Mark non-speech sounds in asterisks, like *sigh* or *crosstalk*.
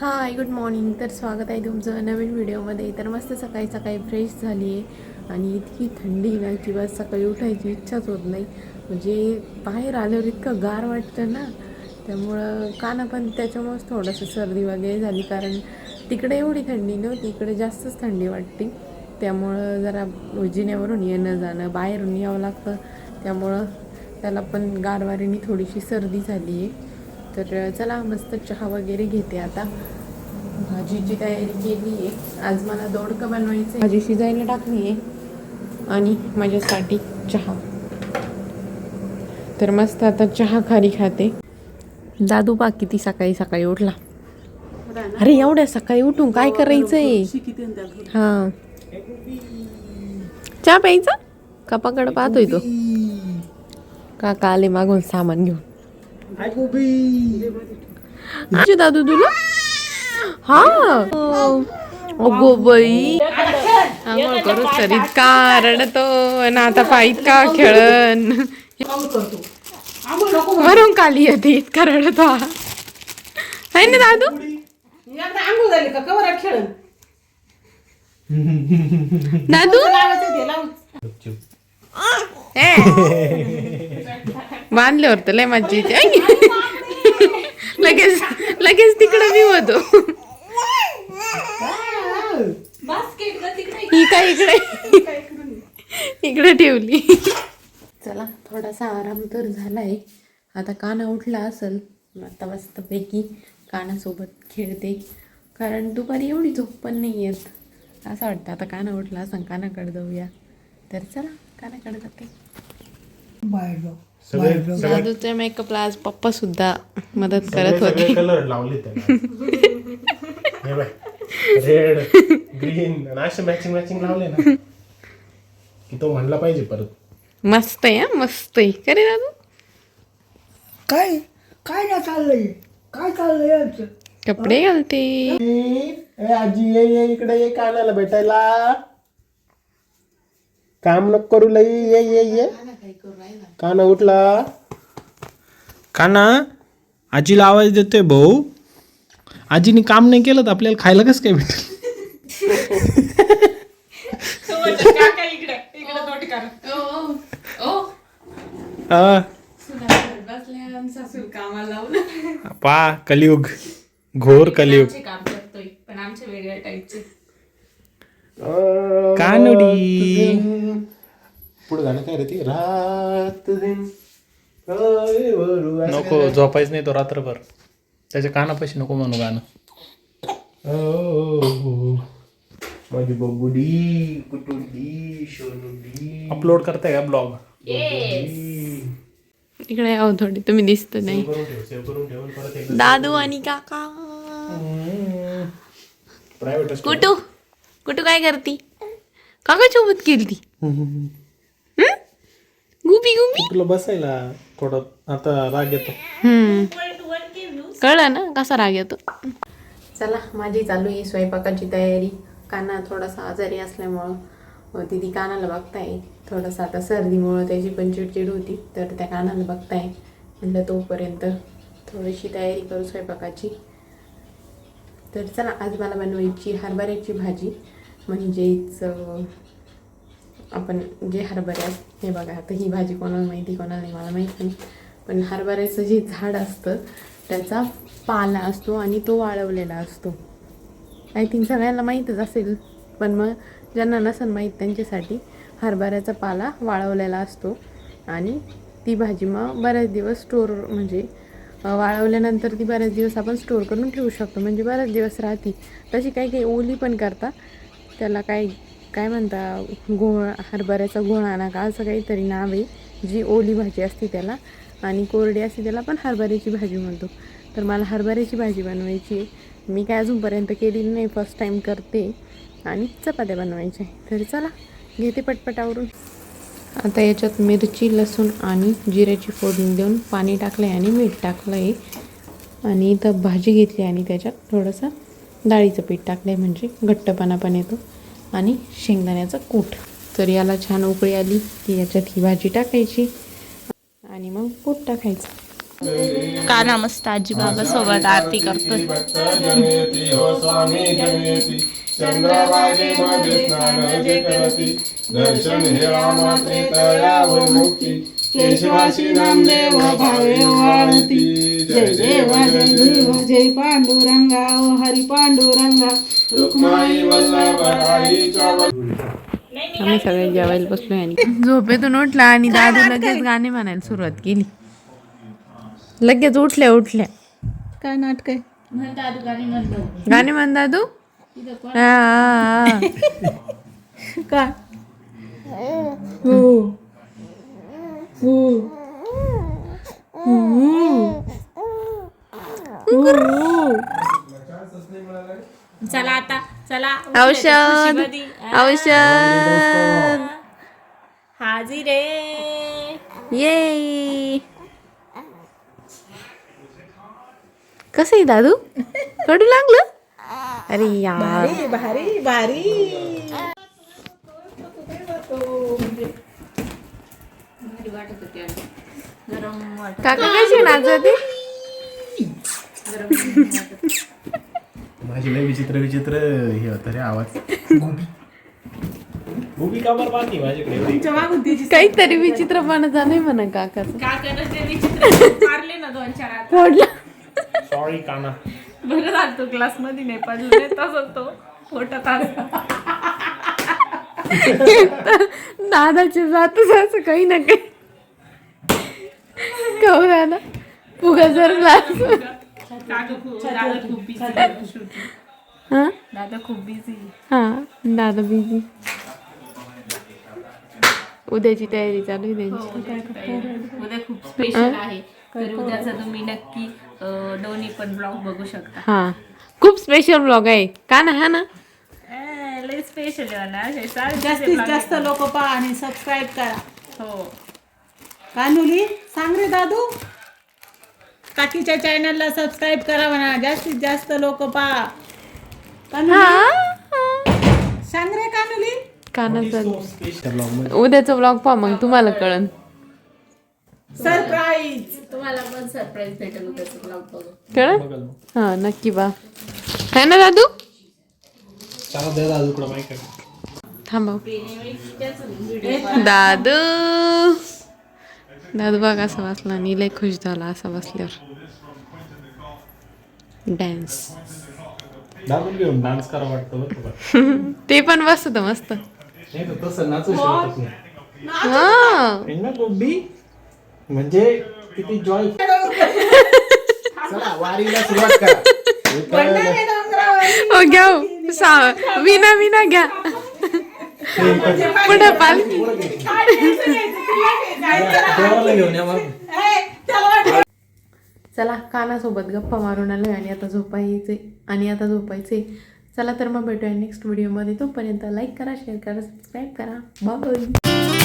Hi good morning तर स्वागत आहे तुमचं नवीन व्हिडिओमध्ये तर मस्त सकाळी सकाळी फ्रेश झाली आहे. आणि इतकी थंडी ना किंवा सकाळी उठायची इच्छाच होत नाही. म्हणजे बाहेर आल्यावर इतकं गार वाटतं ना. त्यामुळं काना पण त्याच्यामुळंच थोडंसं सर्दी वगैरे झाली. कारण तिकडे एवढी थंडी नव्हती इकडे जास्तच थंडी वाटते. त्यामुळं जरा जिन्यावरून येणं जाणं बाहेरून यावं लागतं. त्यामुळं त्याला पण गारवारीने थोडीशी सर्दी झाली आहे. तर चला मस्त चहा वगैरे घेते आता. भाजीची तयारी केली आहे. आज मला दोडकं बनवायचं आहे भाजी शिजायला टाकली आहे. आणि माझ्यासाठी चहा. तर मस्त आता चहा खारी खाते. दादू पा किती सकाळी सकाळी उठला. अरे एवढ्या सकाळी उठून काय करायचंय? हा. चहा प्यायचा? कपाकडे पाहतोय तो? काका आले मागून सामान घेऊन. आजी दादू तुला? हा. अगो बाई आंघोळ करू सर इतका रडतो आणि आता पा इतका खेळन? वरून काली येते इतका रडतो. हा. है ना दादू? आंघोळ झाली का? कवर खेळ दादू? *laughs* बांधल्यावर तर लय मज्जा येते. *laughs* लगेच लगेच तिकडे मी होतो. ही काय इकडे? इकडे ठेवली. चला थोडासा आराम तर झालाय. आता काना उठला असेल आता मस्तपैकी कानासोबत खेळते. कारण दुपारी एवढी झोप पण नाही येत. असं वाटतं आता काना उठला असं कानाकडे जाऊया. तर चला कानाकडे जाते. दादूच्या मेकअपला आज पप्पा सुद्धा मदत करत होते. कलर लावले त्याला हे बाय रेड ग्रीन आणि असे मॅचिंग मॅचिंग लावले ना की तो म्हणला पाहिजे परत. मस्त आहे हा मस्त आहे. करे दादू? काय? काय ना चाललंय? काय चाललंय यांचं कपडे घालते. ए आजी ये ये इकडे ये कानाला भेटायला. काम नको करू लई ये ये ये. काना उठला. काना आजीला आवाज देतोय भाऊ. आजीने काम नाही केलं तर आपल्याला खायला कसं काय भेटेल? काका इकडे इकडे तोटी कर हा, लावून. पा कलियुग. घोर कलियुग. काम करतोय पण आमच्या वेगळ्या टाईपचे कानडी. पुढे गाणं काय रे ती? रात दिन. आए वरू. असं नको झोपायच नाही तो रात्रभर. त्याच्या कानापाशी नको म्हणू गाणं. ओ, माझी बबुडी कुटुंडी सोनुडी अपलोड करताय का ब्लॉग? इकडे यावं थोडी तुम्ही दिसत नाही. दादू आणि काका. प्रायव्हेट कुटू काय करती? काका सोबत केली गुबी गुबी? तुला बसायला थोडं आता राग येतो. हम्म. कळलं ना कसा राग येतो? चला माझी चालू आहे स्वयंपाकाची तयारी. काना थोडासा आजारी असल्यामुळं दिदी कानाला बघताय. थोडासा आता सर्दीमुळं त्याची पण चिडचिड होती तर त्या कानाला बघताय. म्हटलं तोपर्यंत थोडीशी तयारी करू स्वयंपाकाची. तर चला आज मला बनवायची हरभऱ्याची भाजी. म्हणजेच आपण जे हरभरे हे बघा आता ही भाजी कोणाला माहिती कोणाला नाही मला माहीत. नाही पण हरभऱ्याचं जे झाड असतं त्याचा पाला असतो आणि तो वाळवलेला असतो. आय थिंक सगळ्यांना माहीतच असेल पण मग ज्यांना नसेल माहीत त्यांच्यासाठी हरभऱ्याचा पाला वाळवलेला असतो. आणि ती भाजी मग बऱ्याच दिवस स्टोर म्हणजे वाळवल्यानंतर ती बऱ्याच दिवस आपण स्टोर करून ठेवू शकतो. म्हणजे बऱ्याच दिवस राहते. तशी काही काही ओली पण करता त्याला काय काय म्हणता घोळ हरभऱ्याचा घोळाणा का? असं काहीतरी नाव आहे. जी ओली भाजी असते त्याला. आणि कोरडी असते त्याला पण हरभऱ्याची भाजी म्हणतो. तर मला हरभऱ्याची भाजी बनवायची आहे. मी काय अजूनपर्यंत केलेली नाही. फर्स्ट टाईम करते. आणि चपात्या बनवायच्या आहे तर चला घेते पटपटावरून. आता याच्यात मिरची लसूण आणि जिऱ्याची फोडणी देऊन पाणी टाकलं आहे आणि मीठ टाकलं आहे आणि इथं भाजी घेतली आणि त्याच्यात थोडंसं डाळीचं पीठ टाकलं आहे म्हणजे घट्टपणा पण येतो. आणि शेंगदाण्याचं कूट. तर याला छान उकळी आली की याच्यात ही भाजी टाकायची आणि मग कूट टाकायचं. काना मस्त आजी बाबा सोबत आरती करतोय. चंद्रभागे स्नान जे करती दर्शन हे मुक्ती. केशवाशी नामदेव भावे वाळती जय देव जय देव जय पांडुरंगा ओ हरी पांडुरंगा. रुक्माई वल्लभाईच्या आम्ही सगळे जेवायला बसलो आणि झोपेतून उठला आणि दादू लगेच गाणे म्हणायला सुरुवात केली. लगेच उठल्या उठल्या. काय नाटक आहे? गाणे म्हण दादू. हा, हा, हा. काय हो हो चला आता चला औषध औषध हाजी रे ये कसं आहे दादू कडू लागलं अरे यार. भारी भारी काका कशी नाचते माझी लय विचित्र विचित्र हे होतं रे आवाज. उभी का बरं बाकी माझ्याकडे? एवढी? तुमच्या मागून तिची काहीतरी विचित्रपणा नाही म्हणा काकाचं. ते विचित्र मारले ना दोन चार हात. फोडला. सॉरी काना. बरं झालं तो क्लासमध्ये नाही पडलं नाही तसंच तो फोटो दादाचे जातच असं काही ना काही. कहू दादा फुगा जर दादा खूप बिझी हा? दादा खूप बिझी हा दादा बिझी उद्याची तयारी चालू आहे त्यांची. उद्या खूप स्पेशल आहे. तर उद्याचा तुम्ही नक्की दोन्ही पण ब्लॉग बघू शकता. हा. खूप स्पेशल ब्लॉग आहे. का ना हा ना? लय स्पेशल जास्तीत जास्त. लोक पहा आणि सबस्क्राईब करा. हो. कानुली सांग रे दादू. काकीच्या चॅनलला सबस्क्राईब करा म्हणा. जास्तीत जास्त लोक पहा. कानुली? हा सांग रे कानुली. कानाचा उद्याचा ब्लॉग पहा मग तुम्हाला कळन. सरप्राईज तुम्हाला पण सरप्राईज भेटेल उद्याचा ब्लॉग बघू कळन हा नक्की बा है ना दादू? चला द्या दादूकडं माहिती थांबव. दादू! दादू बघ असं बसला आणि लय खुश झाला असं बसल्यावर. डॅन्स दादू घेऊन डान्स करा वाटतं बरं का? *laughs* ते पण बसत मस्त. नाही तर तसं नाचू शकत नाही. हा. है ना गोबी? म्हणजे किती जॉय चला वारीला सुरुवात करा. हो घ्या हो. सा विना विना घ्या. पुढे पालखी देवाला घेऊन या मग चला कानासोबत गप्पा मारून आलोय आणि आता झोपायचे आणि आता झोपायचे. चला तर मग भेटूया नेक्स्ट व्हिडिओमध्ये तोपर्यंत लाईक करा शेअर करा सबस्क्राईब करा. बाय